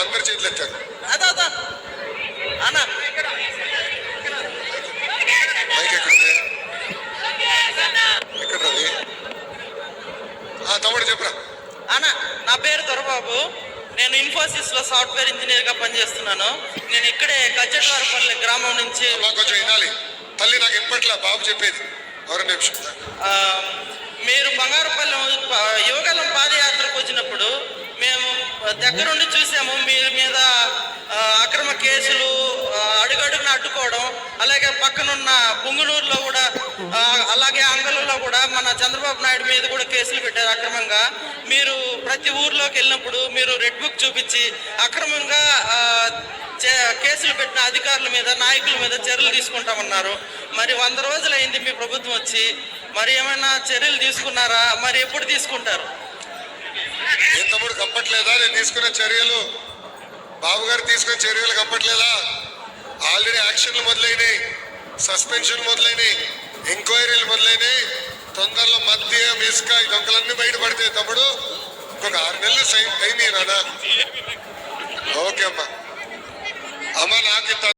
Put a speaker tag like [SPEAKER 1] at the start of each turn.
[SPEAKER 1] అందరి చేతులు ఎత్తారు. మైక్ ఎక్కడుంది ఎక్కడ తమ్ముడు చెప్పరా.
[SPEAKER 2] అన్న నా పేరు దొరబాబు. నేను ఇన్ఫోసిస్లో సాఫ్ట్వేర్ ఇంజనీర్గా పనిచేస్తున్నాను. నేను ఇక్కడే గజ్జెట్వారపల్లి గ్రామం నుంచి
[SPEAKER 1] కొంచెం వినాలి. తల్లి నాకు ఇప్పట్లా బాబు చెప్పేది. నిమిషం.
[SPEAKER 2] ఆ, మీరు బంగారుపల్లి ప- దగ్గరుండి చూసాము. మీ మీద అక్రమ కేసులు అడుగడుగున అడ్డుకోవడం అలాగే పక్కనున్న పుంగునూరులో కూడా అలాగే అంగళంలో కూడా మన చంద్రబాబు నాయుడు మీద కూడా కేసులు పెట్టారు అక్రమంగా. మీరు ప్రతి ఊర్లోకి వెళ్ళినప్పుడు మీరు రెడ్ బుక్ చూపించి అక్రమంగా చే- కేసులు పెట్టిన అధికారుల మీద నాయకుల మీద చర్యలు తీసుకుంటామన్నారు మరి వంద రోజులైంది మీ ప్రభుత్వం వచ్చి మరి ఏమైనా చర్యలు తీసుకున్నారా? మరి ఎప్పుడు తీసుకుంటారు?
[SPEAKER 1] తమ్ముడు కప్పట్లేదా నేను తీసుకున్న చర్యలు. బాబు గారు తీసుకున్న చర్యలు కప్పట్లేదా ఆల్రెడీ యాక్షన్లు మొదలైనవి సస్పెన్షన్ మొదలైనవి ఎంక్వైరీలు మొదలైనవి తొందరలో మద్యం ఇసుక ఈ దొంగలన్నీ బయటపడితే తమ్ముడు. ఇంకొక ఆరు నెలలు సైన్ టైం ఇయ్యనా ఓకే అమ్మా. అమ్మ నాకు